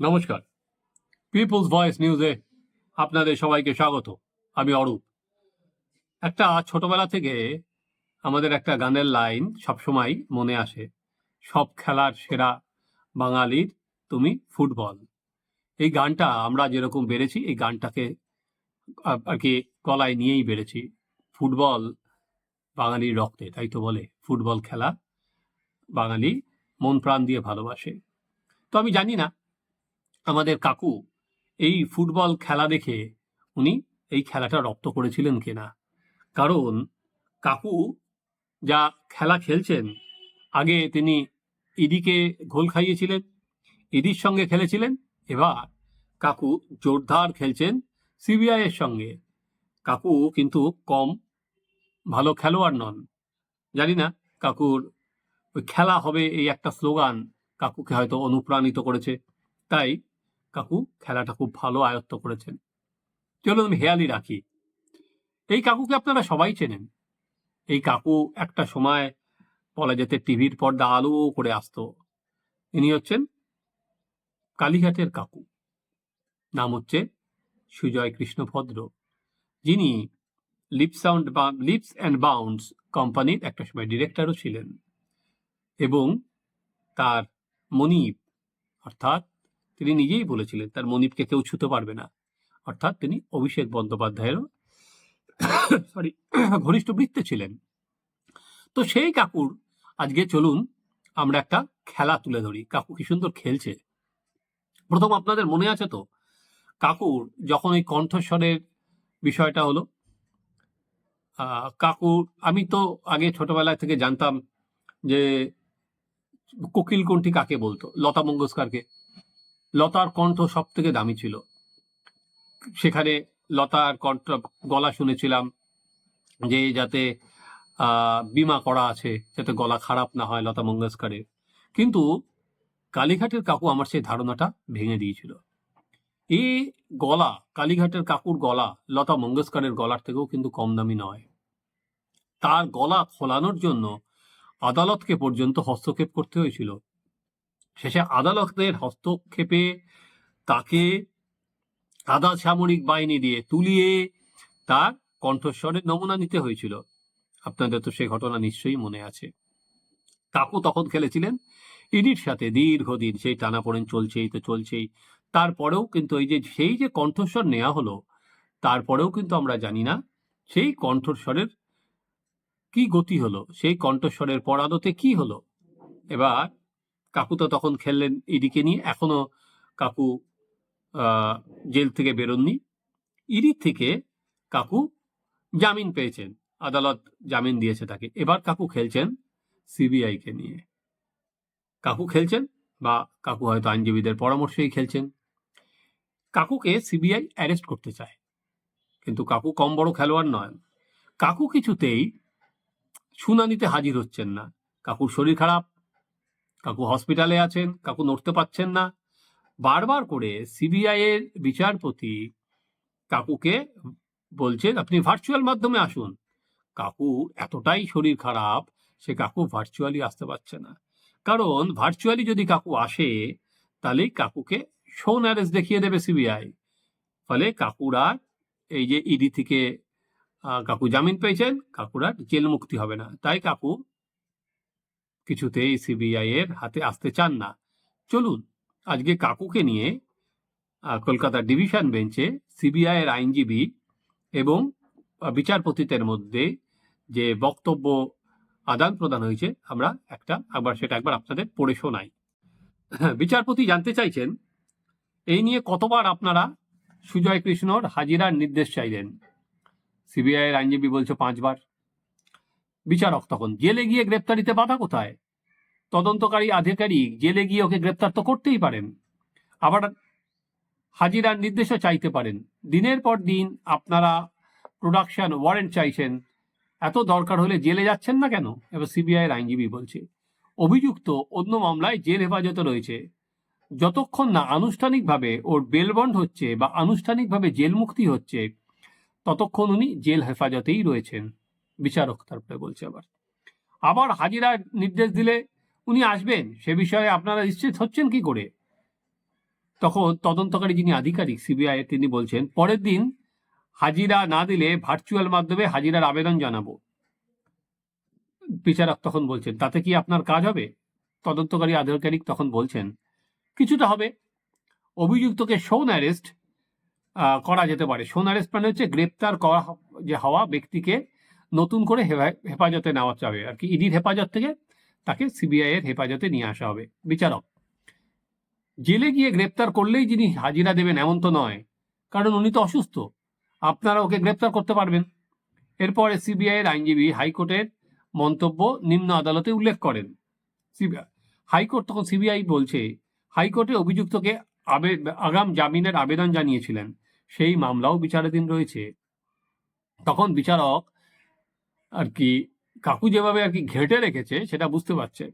নমস্কার। People's voice নিউজে আপনাদের সবাইকে স্বাগত। আমি অরূপ। একটা ছোটবেলা থেকে আমাদের একটা গানের লাইন সবসময় মনে আসে। সব খেলার সেরা বাঙালির তুমি ফুটবল। এই গানটা আমরা যেরকম বেড়েছি, এই গানটাকে আর কি গলায় নিয়েই বেড়েছি। ফুটবল বাঙালির রক্তে, তাই তো বলে। ফুটবল খেলা বাঙালি মন প্রাণ দিয়ে ভালোবাসে। তো আমি জানি না আমাদের কাকু এই ফুটবল খেলা দেখে উনি এই খেলাটা রপ্ত করেছিলেন কিনা। কারণ কাকু যা খেলা খেলছেন, আগে তিনি ইডিকে গোল খাইয়েছিলেন ইডির সঙ্গে খেলেছিলেন, এবার কাকু জোরদার খেলছেন সিবিআই এর সঙ্গে। কাকু কিন্তু কম ভালো খেলোয়াড় নন। জানি না কাকুর ওই খেলা হবে এই একটা স্লোগান কাকুকে হয়তো অনুপ্রাণিত করেছে। তাই কাকু খেলাটা খুব ভালো আয়ত্ত করেছেন। চলুন হেয়ালি রাখি। এই কাকুকে আপনারা সবাই চেনেন। এই কাকু একটা সময় বলা যেতে টিভির পর্দা আলো করে আসতো। ইনি হচ্ছেন কালীঘাটের কাকু। নাম হচ্ছে সুজয় কৃষ্ণ ভদ্র যিনি লিপ সাউন্ড বা লিপস অ্যান্ড বাউন্ডস কোম্পানির একটা সময় ডিরেক্টরও ছিলেন। এবং তার মনিব, অর্থাৎ তিনি নিজেই বলেছিলেন, তার মনিবকে কেউ ছুতে পারবে না। অর্থাৎ তিনি অভিষেক বন্দ্যোপাধ্যায়েরও সরি ঘনিষ্ঠ বৃত্তে ছিলেন। তো সেই কাকুর আজকে চলুন আমরা একটা খেলা তুলে ধরি। কাকু কি সুন্দর খেলছে। প্রথম আপনাদের মনে আছে তো? কাকুর যখন ওই কণ্ঠস্বরের বিষয়টা হলো কাকুর, আমি তো আগে ছোটবেলা থেকে জানতাম যে কোকিল কোনটি কাকে বলতো? লতা মঙ্গেশকরকে। লতার কণ্ঠ সব থেকে দামি ছিল। সেখানে লতার কণ্ঠ, গলা শুনেছিলাম যে যাতে বিমা করা আছে, যাতে গলা খারাপ না হয় লতা মঙ্গেশকরের। কিন্তু কালীঘাটের কাকু আমার সেই ধারণাটা ভেঙে দিয়েছিল। এই গলা, কালীঘাটের কাকুর গলা লতা মঙ্গেশকরের গলার থেকেও কিন্তু কম দামি নয়। তার গলা খোলানোর জন্য আদালতকে পর্যন্ত হস্তক্ষেপ করতে হয়েছিল। শেষে আদালতের হস্তক্ষেপে তাকে আধা সামরিক বাহিনী দিয়ে তুলিয়ে তার কণ্ঠস্বরের নমুনা নিতে হয়েছিল। আপনাদের তো সেই ঘটনা নিশ্চয়ই মনে আছে। কাকু তখন খেলেছিলেন। ইডির সাথে দীর্ঘদিন সেই টানাপোড়েন চলছেই তো চলছেই। তারপরেও কিন্তু এই যে, সেই যে কণ্ঠস্বর নেওয়া হলো, তারপরেও কিন্তু আমরা জানি না সেই কণ্ঠস্বরের কি গতি হলো, সেই কণ্ঠস্বরের পরাদতে কি হলো। এবার কাকু তো তখন খেললেন ইডিকে নিয়ে, এখনও কাকু জেল থেকে বেরোননি। ইডি থেকে কাকু জামিন পেয়েছেন, আদালত জামিন দিয়েছে তাকে। এবার কাকু খেলছেন সিবিআই কে নিয়ে। কাকু খেলছেন বা কাকু হয়তো আইনজীবীদের পরামর্শেই খেলছেন। কাকুকে সিবিআই অ্যারেস্ট করতে চায়, কিন্তু কাকু কম বড় খেলোয়াড় নয়। কাকু কিছুতেই শুনানিতে হাজির হচ্ছেন না। কাকুর শরীর খারাপ কাকু হসপিটালে আছেন, কাকু নড়তে পারছেন না। বারবার করে সিবিআই এর বিচারপতি কাকুকে বলছেন, আপনি ভার্চুয়াল মাধ্যমে আসুন। কাকু এতটাই শরীর খারাপ, সে কাকু ভার্চুয়ালি আসতে পারছে না। কারণ ভার্চুয়ালি যদি কাকু আসে, তাহলে কাকুকে শোন অ্যারেস্ট দেখিয়ে দেবে সিবিআই ফলে কাকুরা এই যে ইডি থেকে কাকু জামিন পেয়েছেন, কাকুরা জেল মুক্তি হবে না। তাই কাকু কিছুতেই সিবিআই এর হাতে আসতে চান না। চলুন, আজকে কাকুকে নিয়ে কলকাতা ডিভিশন বেঞ্চে সিবিআই এর আইনজীবী এবং বিচারপতিদের মধ্যে যে বক্তব্য আদান প্রদান হয়েছে, আমরা একটা, আবার সেটা একবার আপনাদের পড়ে শোনাই। বিচারপতি জানতে চাইছেন, এই নিয়ে কতবার আপনারা সুজয় কৃষ্ণর হাজিরার নির্দেশ চাইলেন? সিবিআই এর আইনজীবী বলছে পাঁচবার। বিচারক তখন, জেলে গিয়ে গ্রেপ্তারিতে বাধা কোথায়? তদন্তকারী আধিকারিক জেলে গিয়ে ওকে গ্রেপ্তার তো করতেই পারেন। আবার হাজিরার নির্দেশও চাইতে পারেন। দিনের পর দিন আপনারা প্রোডাকশন ওয়ারেন্ট চাইছেন। এত দরকার হলে জেলে যাচ্ছেন না কেন? এবার সিবিআই এর আইনজীবী বলছে, অভিযুক্ত অন্য মামলায় জেল হেফাজতে রয়েছে। যতক্ষণ না আনুষ্ঠানিকভাবে ওর বেলবন্ড হচ্ছে বা আনুষ্ঠানিকভাবে জেল মুক্তি হচ্ছে, ততক্ষণ উনি জেল হেফাজতেই রয়েছেন। বিচারক তারপরে বলছে আবার। আবার হাজিরার নির্দেশ দিলে উনি আসবেন, সে বিষয়ে আপনারা নিশ্চিত হচ্ছেন কি করে? তখন তদন্তকারী যিনি আধিকারিক সিবিআই তিনি বলছেন, পরের দিন হাজিরা না দিলে ভার্চুয়াল মাধ্যমে হাজিরার আবেদন জানাব। বিচারক তখন বলছেন, তাতে কি আপনার কাজ হবে? তদন্তকারী আধিকারিক তখন বলছেন, কিছুটা হবে। অভিযুক্তকে শোন অ্যারেস্ট করা যেতে পারে। শোন অ্যারেস্ট মানে হচ্ছে গ্রেপ্তার করা যে হওয়া ব্যক্তিকে নতুন করে হেফাজতে নেওয়া যাবে আর কি, ইডির হেফাজত থেকে তাকে সিবিআই এর হেফাজতে নিয়ে আসা হবে। বিচারক, জেলে গিয়ে গ্রেপ্তার করলেই যিনি হাজিরা দেবেন এমন তো নয়, কারণ উনি তো অসুস্থ। আপনারা ওকে গ্রেপ্তার করতে পারবেন। এরপরে সিবিআই এর আইনজীবী হাইকোর্টের মন্তব্য নিম্ন আদালতে উল্লেখ করেন। হাইকোর্ট তখন সিবিআই বলছে, হাইকোর্টে অভিযুক্তকে আগাম জামিনের আবেদন জানিয়েছিলেন। সেই মামলাও বিচারাধীন রয়েছে। তখন বিচারক আর কি কাকু যেভাবে আর কি ঘেটে রেখেছে, সেটা বুঝতে পারছে।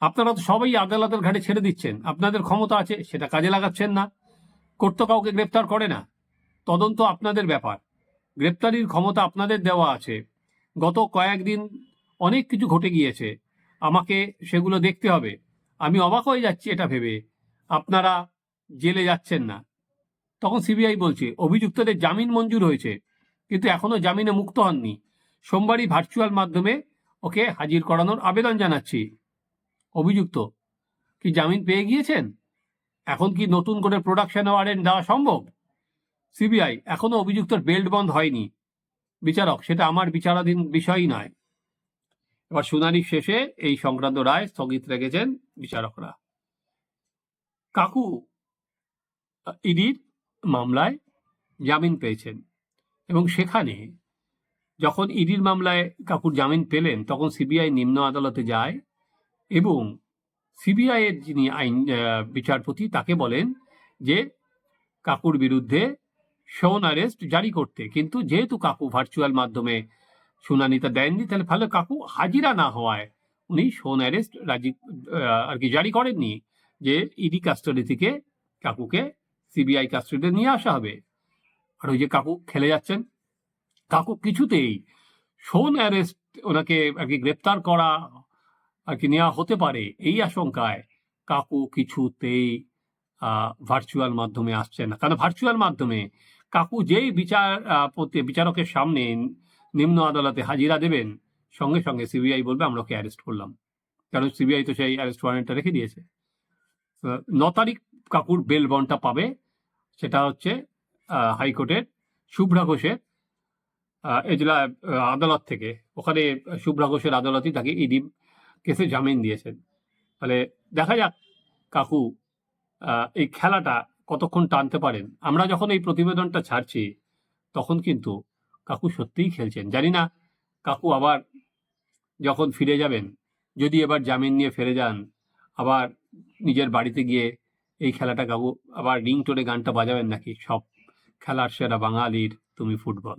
আপনারা তো সবাই আদালতের ঘাটে ছেড়ে দিচ্ছেন। আপনাদের ক্ষমতা আছে, সেটা কাজে লাগাচ্ছেন না। কোর্ট তো কাউকে গ্রেপ্তার করে না। তদন্ত আপনাদের ব্যাপার। গ্রেপ্তারির ক্ষমতা আপনাদের দেওয়া আছে। গত কয়েকদিন অনেক কিছু ঘটে গিয়েছে। আমাকে সেগুলো দেখতে হবে। আমি অবাক হয়ে যাচ্ছি এটা ভেবে। আপনারা জেলে যাচ্ছেন না। তখন সিবিআই বলছে, অভিযুক্তদের জামিন মঞ্জুর হয়েছে, কিন্তু এখনও জামিনে মুক্ত হননি। সোমবারই ভার্চুয়াল মাধ্যমে ওকে হাজির করানোর আবেদন জানাচ্ছি। অভিযুক্ত, কি জামিন পেয়ে গিয়েছেন? এখন কি নতুন করে প্রোডাকশন ওয়ারেন্ট দেওয়া সম্ভব? সিবিআই এখনও অভিযুক্তর বেল্ট বন্ধ হয়নি। বিচারক, সেটা আমার বিচারাধীন বিষয়ই নয়। এবার শুনানি শেষে এই সংক্রান্ত রায় স্থগিত রেখেছেন বিচারকরা। কাকু ইডির মামলায় জামিন পেয়েছেন এবং সেখানে যখন ইডির মামলায় কাকুর জামিন পেলেন, তখন সিবিআই নিম্ন আদালতে যায় এবং সিবিআই এর যিনি আইন বিচারপতি তাকে বলেন যে কাকুর বিরুদ্ধে শোন অ্যারেস্ট জারি করতে। কিন্তু যেহেতু কাকু ভার্চুয়াল মাধ্যমে শুনানিটা দেননি, তাহলে ভালো কাকু হাজিরা না হওয়ায় উনি শোন অ্যারেস্ট রাজি আর কি জারি করেননি যে ইডি কাস্টাডি থেকে কাকুকে সিবিআই কাস্টাডিতে নিয়ে আসা হবে। আর ওই যে কাকু খেলে যাচ্ছেন কাকু কিছুতেই শোন অ্যারেস্ট, ওনাকে আর কি গ্রেপ্তার করা আর কি নেওয়া হতে পারে এই আশঙ্কায় কাকু কিছুতেই ভার্চুয়াল মাধ্যমে আসছে না। কারণ ভার্চুয়াল মাধ্যমে? কাকু যেই বিচার বিচারকের সামনে নিম্ন আদালতে হাজিরা দেবেন, সঙ্গে সঙ্গে সিবিআই বলবে, আমরা ওকে অ্যারেস্ট করলাম। কারণ সিবিআই তো সেই অ্যারেস্ট ওয়ারেন্টটা রেখে দিয়েছে। ন তারিখ কাকুর বেল বন্ডটা পাবে, সেটা হচ্ছে হাইকোর্টের শুভ্রা ঘোষের এজলা আদালত থেকে। ওখানে শুভ্রা ঘোষের আদালতই তাকে ইডি কেসে জামিন দিয়েছেন। তাহলে দেখা যাক কাকু এই খেলাটা কতক্ষণ টানতে পারেন। আমরা যখন এই প্রতিবেদনটা ছাড়ছি, তখন কিন্তু কাকু সত্যিই খেলছেন। জানি না কাকু আবার যখন ফিরে যাবেন, যদি এবার জামিন নিয়ে ফিরে যান, আবার নিজের বাড়িতে গিয়ে এই খেলাটা কাকু আবার রিংটোনে গানটা বাজাবেন নাকি? সব খেলার সেরা বাঙালির, তুমি ফুটবল।